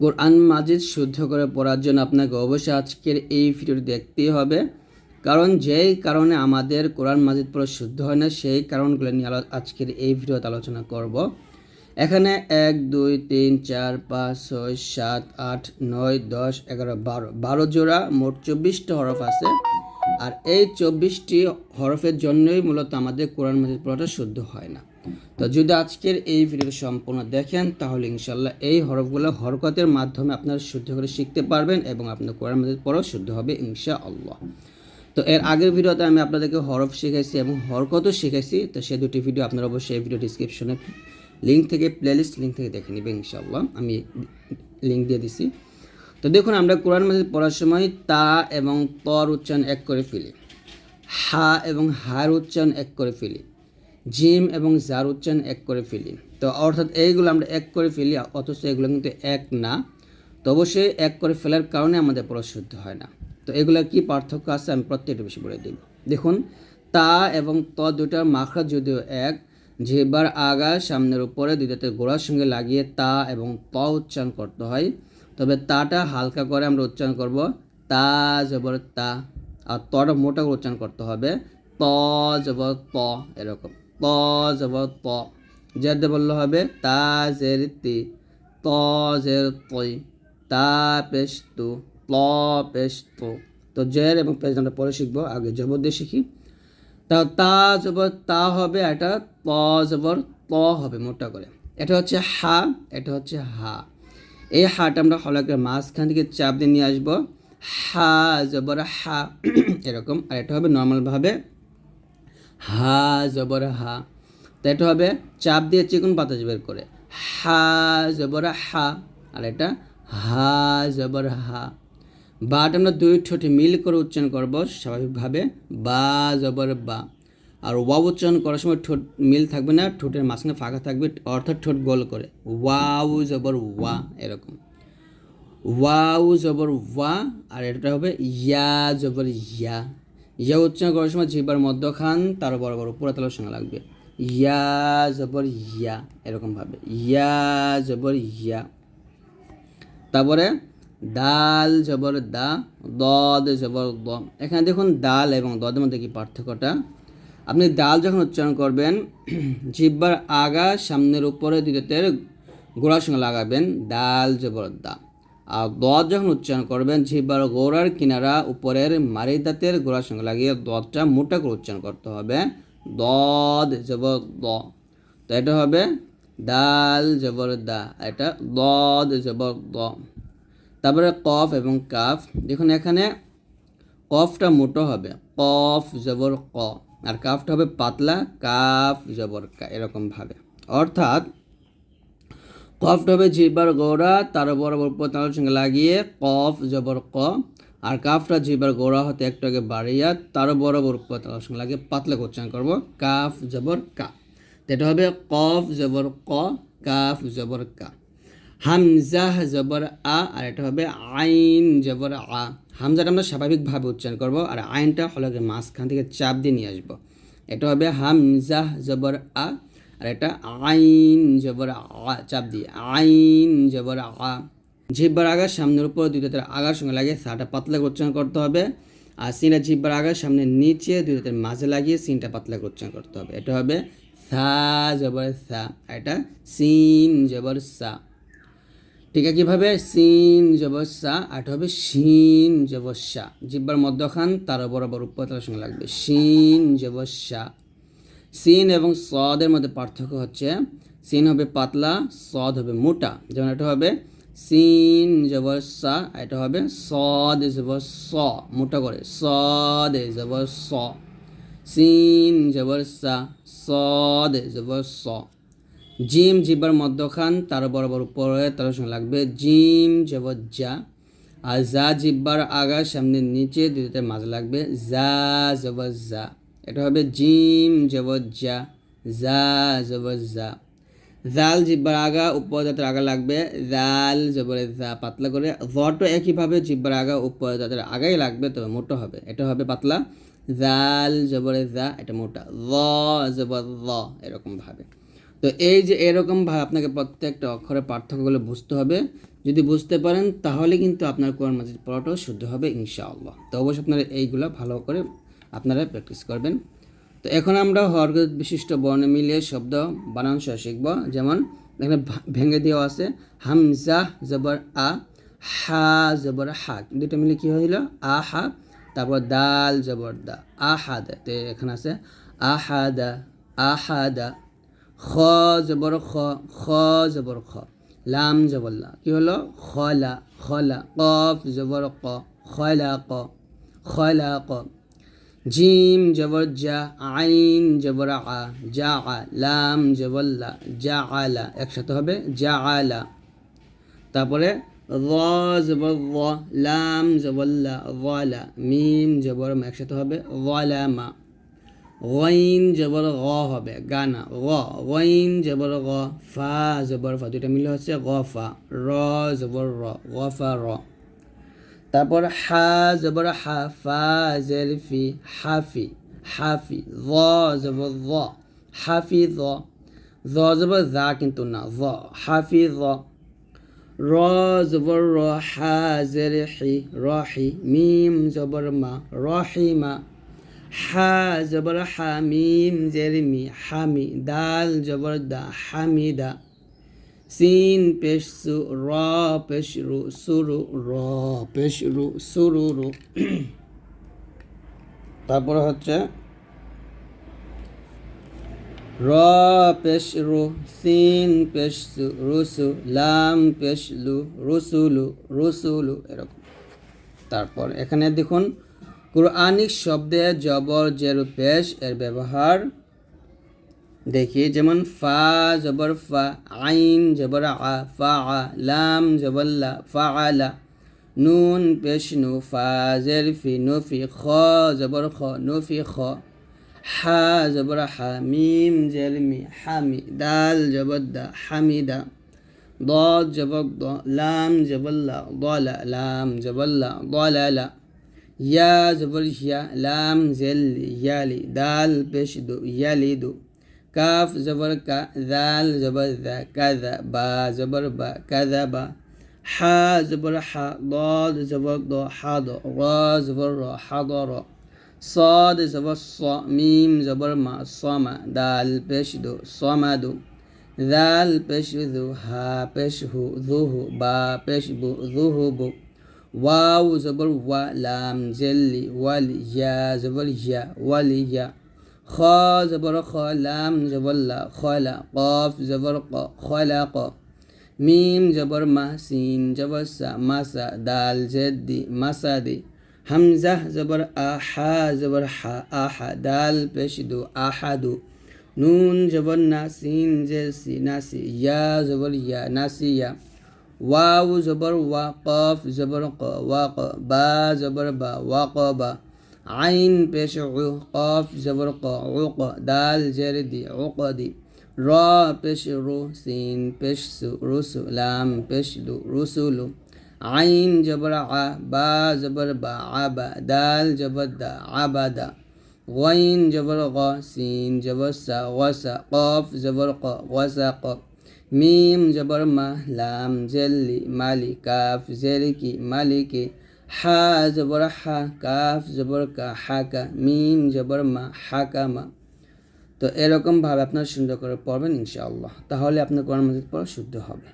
কোরআন মাজিদ শুদ্ধ করে পড়ার জন্য আপনাকে অবশ্যই আজকের এই ভিডিওটি দেখতেই হবে। কারণ যেই কারণে আমাদের কোরআন মাজিদ পড়া শুদ্ধ হয় না, সেই কারণগুলো নিয়ে আজকের এই ভিডিওতে আলোচনা করব। এখানে এক, দুই, তিন, চার, পাঁচ, ছয়, সাত, আট, নয়, দশ, এগারো, বারো। বারো জোড়া মোট চব্বিশটা হরফ আছে। আর এই চব্বিশটি হরফের জন্যই মূলত আমাদের কোরআন মাজিদ পড়াটা শুদ্ধ হয় না। তো যদি আজকের এই ভিডিওটি সম্পূর্ণ দেখেন, তাহলে ইনশাল্লাহ এই হরফগুলো হরকতের মাধ্যমে আপনারা শুদ্ধ করে শিখতে পারবেন এবং আপনার কোরআন মাজিদ পড়াও শুদ্ধ হবে ইনশা আল্লাহ তো এর আগের ভিডিওতে আমি আপনাদেরকে হরফ শিখাইছি এবং হরকতও শিখাইছি, তো সে দুটি ভিডিও আপনারা অবশ্যই এই ভিডিও ডিসক্রিপশনে লিঙ্ক থেকে প্লেলিস্ট লিঙ্ক থেকে দেখে নেবেন ইনশাআল্লাহ। আমি লিঙ্ক দিয়ে দিছি। তো দেখুন, আমরা কোরআন মাজিদ পড়ার সময় তা এবং তর উচ্চারণ এক করে ফেলি। হা এবং হার উচ্চারণ এক করে ফেলি। জিম এবং জার উচ্চারণ এক করে ফেলি। তো অর্থাৎ এইগুলো আমরা এক করে ফেলি, অথচ এগুলো কিন্তু এক না। তো অবশ্যই এক করে ফেলার কারণে আমাদের পড়া শুদ্ধ হয় না। তো এগুলোর কি পার্থক্য আছে আমি প্রত্যেকটা বেশি বলে দেব। দেখুন, তা এবং ত দুটার মাখরা যদিও এক, যেবার আগা সামনের উপরে দুইটাতে গোড়ার সঙ্গে লাগিয়ে তা এবং ত উচ্চারণ করতে হয়, তবে তাটা হালকা করে আমরা উচ্চারণ করব, তা জবর তা, আর তটা মোটা করে উচ্চারণ করতে হবে, ত জবর ত, এরকম। ত জবর ত জেরদে বললে হবে তা জের তি ত জের তই তা পেশ তু ত পেশ তু জের এবং পেশ আমরা পরে শিখব, আগে জবর দিয়ে শিখি। তা তা জবর তা হবে এটা ত জবর ত হবে মোটা করে। এটা হচ্ছে হা, এটা হচ্ছে হা। এই হাটা আমরা হলকের মাঝখান থেকে চাপ দিয়ে নিয়ে আসব। হা জবর হা, এরকম। আর এটা হবে নর্মালভাবে হা, জবর হা। তো এটা হবে চাপ দিয়ে চিকুন বাতাস বের করে। হা, জবর হা। আর এটা হা, জবর হা। বাট আমরা দুই ঠোঁটে মিল করে উচ্চারণ করব, স্বাভাবিকভাবে বা, জবর বা। আর ওয়া উচ্চারণ করার সময় ঠোঁট মিল থাকবে না, ঠোঁটের মাঝখানে ফাঁকা থাকবে, অর্থাৎ ঠোঁট গোল করে। ওয়াউ জবর ওয়া, এরকম। ওয়াউ জবর ওয়া, আর এটা হবে ইয়া, জবর ইয়া। ইয়া উচ্চারণ করার সময় জিবার মধ্যখান তার বড় বড় পুরা তালের সঙ্গে লাগবে। ইয়া জবর ইয়া এরকমভাবে ইয়া জবর ইয়া। তারপরে দাল জবর দা, দদ জবর দ। এখানে দেখুন দাল এবং দদের মধ্যে কি পার্থক্যটা? আপনি দাল যখন উচ্চারণ করবেন, জিব্বার আগা সামনের উপরে দ্বিতীয়তের গোড়ার সঙ্গে লাগাবেন দাল জবর দা। আর দদ যখন উচ্চারণ করবেন জিব্বার গোড়ার কিনারা উপরের মারি দাঁতের গোড়ার সঙ্গে লাগিয়ে দদটা মোটা করে উচ্চারণ করতে হবে। দদ জবর দ। তো এটা হবে দাল জবর দা। এটা দদ জবর দ। তারপরে কফ এবং কাফ। দেখুন এখানে কফটা মোটো হবে। কফ জবর ক। আর কাফটা হবে পাতলা, কাফ জবর কা। এরকমভাবে অর্থাৎ কফটা জিবার গোড়া, তার বরাবর তার সঙ্গে লাগিয়ে কফ জবর ক। আর কাফটা জিবার গোড়া হতে একটু আগে বাড়িয়া তার বরাবর তার সঙ্গে লাগিয়ে পাতলা উচ্চারণ করব। কাফ জবর কা। এটা হবে কফ জবর ক, কাফ জবর কা। হামজাহ জবর আ, আর এটা হবে আইন জবর আ। হামজাটা আমরা স্বাভাবিকভাবে উচ্চারণ করব, আর আইনটা হলকে মাঝখান থেকে চাপ দিয়ে নিয়ে আসব। এটা হবে হামজাহ জবর আ আর একটা আইন জবর আ, চাপ দিয়ে, আইন জবর আ। জিব্বার আগার সামনের উপর, দুই দাঁতের আগার সঙ্গে লাগিয়ে সাটা পাতলা উচ্চারণ করতে হবে। আর সিনটা জিব্বার আগার সামনে নিচে, দুই দাঁতের মাঝে লাগিয়ে সিনটা পাতলা উচ্চারণ করতে হবে। এটা হবে সা জবর সা, আর এটা সিন জবর সা। ঠিক আছে কীভাবে সিন জবসা আর হবে শিন জবসা জিব্বার মধ্যখান তার বরাবর উপতার সঙ্গে লাগবে। শিন জবসা সিন এবং সদের মধ্যে পার্থক্য হচ্ছে, সিন হবে পাতলা, সদ হবে মোটা। যেমন এটা হবে সিন জবর সা, এটা হবে সদ জবর স, মোটা করে। সদ জবর স। সিন জবর সা, সদ জবর স। জিম জিব্বার মধ্যখান, তার বরাবর উপরে, তার সঙ্গে লাগবে জিম জবর যা আর যা জিব্বার আগা সামনে নিচে দুটোতে মাঝে লাগবে যা জবর যা এটা হবে জিম যা জবর যা জাল জিব্বার আগা উপর দাঁতের আগা লাগবে জাল জবরে জা পাতলা করে। জটো একইভাবে জিব্বার আগা উপর দাঁতের আগাই লাগবে, তবে মোটো হবে। এটা হবে পাতলা। জাল জবরে জা এটা মোটা। ল জবর ল এরকমভাবে তো এই যে এরকমভাবে আপনাকে প্রত্যেকটা অক্ষরের পার্থক্যগুলো বুঝতে হবে। যদি বুঝতে পারেন, তাহলে কিন্তু আপনার কোরআন মাজিদ পড়াটাও শুদ্ধ হবে, ইনশাআল্লাহ। তো অবশ্যই আপনারা এইগুলো ভালো করে আপনারা প্র্যাকটিস করবেন। তো এখন আমরা হরকত বিশিষ্ট বর্ণ মিলিয়ে শব্দ বানান সহ শিখব। যেমন, এখানে ভেঙে দেওয়া আছে, হামজা জবর আ, হা জবর হা। দুটো মিলে কি হইল আ, হা, তারপর দাল জবর দা। আহাদা তো এখানে আছে আহাদা আহাদা খ জবর খ খ জবর খ। লাম জবর লা। কি হলো? খলা খলা কফ জবর ক খলা ক। খলা ক। জিম জবর জা, আইন জবর আ, জা, আ, লাম জবর লা, জা আলা একসাথে হবে, জা আলা তারপরে র জবর র, লাম জবর লা ওয়ালা মিম জবর মা, একসাথে হবে ওয়ালামা গইন জবর গ হবে, গানা গ গইন জবর গ ফা জবর ফা, দুইটা মিলে হচ্ছে গ, ফা। র জবর র, গ, ফা, র। তারপর হা, জবর হা, ফা হাফি হাফি জ জবর জ হাফি জ জ জবর জা কিন্তু না জ হাফি জ র, জবর র, হা, জের, হি রহি মিম, জবর মা রহিমা হা জবর হা, মিম, জের, মি হামি দাল, জবর দা হামিদা সিন পেশ সু র পেশ রু সুরু, র পেশ রু সুরু, রু। তারপরে হচ্ছে র পেশ রু সিন পেশ সু রুসু, লাম পেশ লু রুসুলু রুসুলু, এরকম। তারপর এখানে দেখুন, কুরআনিক শব্দে জবর, জেরু, পেশ এর ব্যবহার देखिए, जमन फ़ा, ज़बर আইন आइन जबर आ, फ़ा लाम, जबर ला, फ़ा নুন পেশ নু ফা জের ফি নুফি খ জবর খ নুফি খ হা জবর হা মিম জের মি হামি দাল জবর দা হামিদা দ জবর দ লাম জবল্লা গলা লাম জবল্লা গলালা ইয়া জবর হিয়া লাম জেল ইয়ালি দাল পেশ দু ইয়ালি দু كاف زبر كا ذال زبر ذا كذا با زبر با كذا با. حا زبر حا ضاد زبر ضا حاض را जबर را حضر. صاد زبر صا ميم زبر ما صام دال بش دو صمد. ذال بش ذو ها بش هو ذو با بش بو ذو بو. واو زبر و لام زلي ولی يا زبر يا ولی يا. খ জবর খ লাম জবর লা খলা কফ জবর ক খলাক মিম জবর মা সিন জবর সা মাসা দাল জেদ্দি মাসাদি হামজা জবর আ হা জবর হা আহা দাল পেশদু আহাদু নুন জবর না সিন জে সি নাসি ইয়া জবর ইয়া নাসিয়া ওয়াও জবর ওয়া কফ জবর ক ওয়া ক বা জবর বা ওয়া ক বা আইন পেশ উ কফ জবর ক উক দাল জেরদি উকদি র পেশ রু সিন পেশ সু রুসু লাম পেশ দু রুসুলু আইন জবর আ বা জবর বা আবা দাল জবর দা আবাদা غين جبر غا سين جبر سا غسا قاف جبر قا غسق মিম জবর মা লাম জেল্লি মালি কাফ জেরিকি মালিকি হা জবর হা কাফ জবর কা হাকা মিম জবর মা হাকামা তো এরকমভাবে আপনারা সুন্দর করে পড়বেন, ইনশাআল্লাহ। তাহলে আপনার কোরআন মাজিদ পড়া শুদ্ধ হবে।